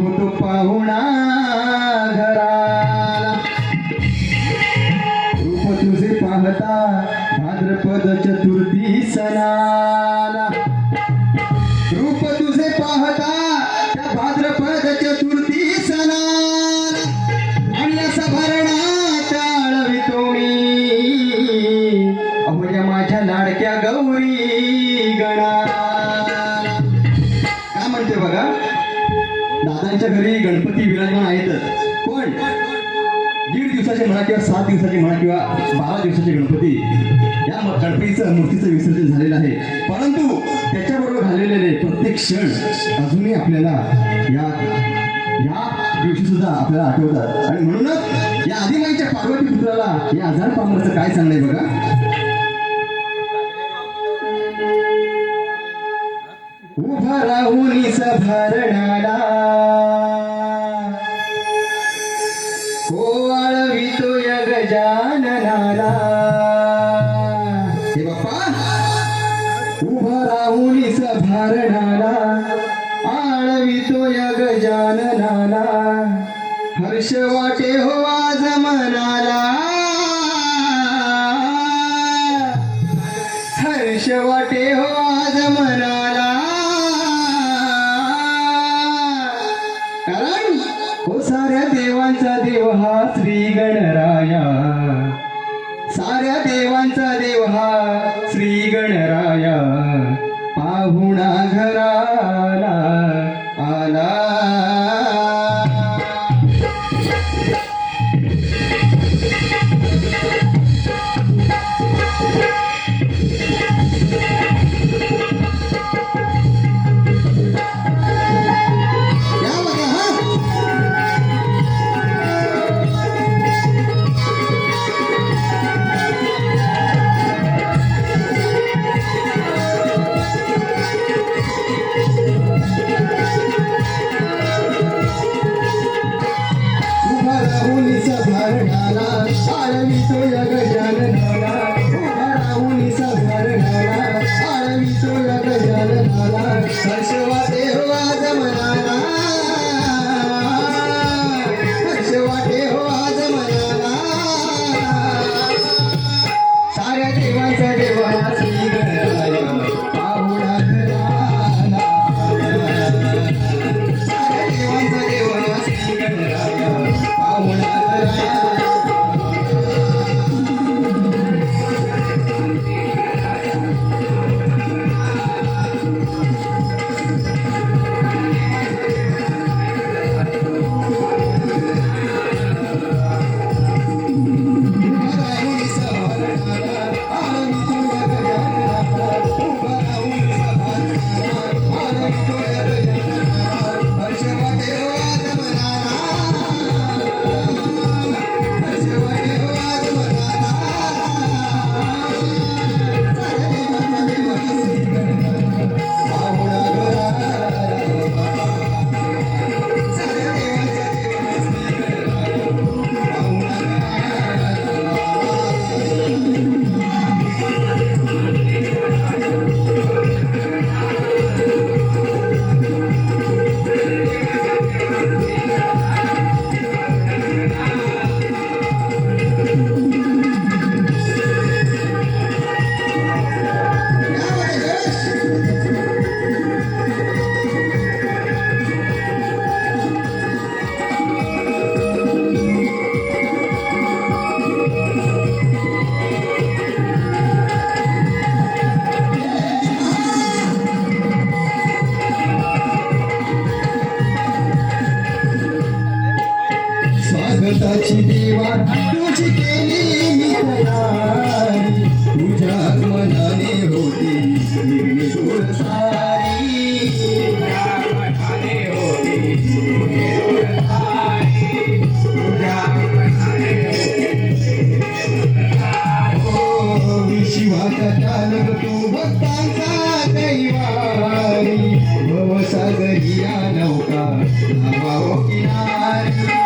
आहोत पाहुणा घराला दादांच्या घरी गणपती विराजमान आहेतच पण दीड दिवसाचे म्हणा किंवा सात दिवसाचे म्हणा किंवा बारा दिवसाचे गणपती या गणपतीचं मूर्तीचं विसर्जन झालेलं आहे. परंतु त्याच्याबरोबर घाललेले प्रत्येक क्षण अजूनही आपल्याला या या दिवशी सुद्धा आपल्याला आठवतात. आणि म्हणूनच या आदिमाईच्या पार्वती पुत्राला या आजार पामरचं काय सांगणं बघा? राहून सभारणाला या गजाननाला हे बाप्पा उभा राहून सभारणाला आळवितो या गजाननाला हर्ष वाटे हो आज मनाला. हो साऱ्या देवांचा देव हा श्री गणराया. साऱ्या देवांचा देव हा श्री गणराया. पाहुणा घराला आला. पाहुणा घराला तू भक्तांचा दैवारी या नौका नावा किनारी.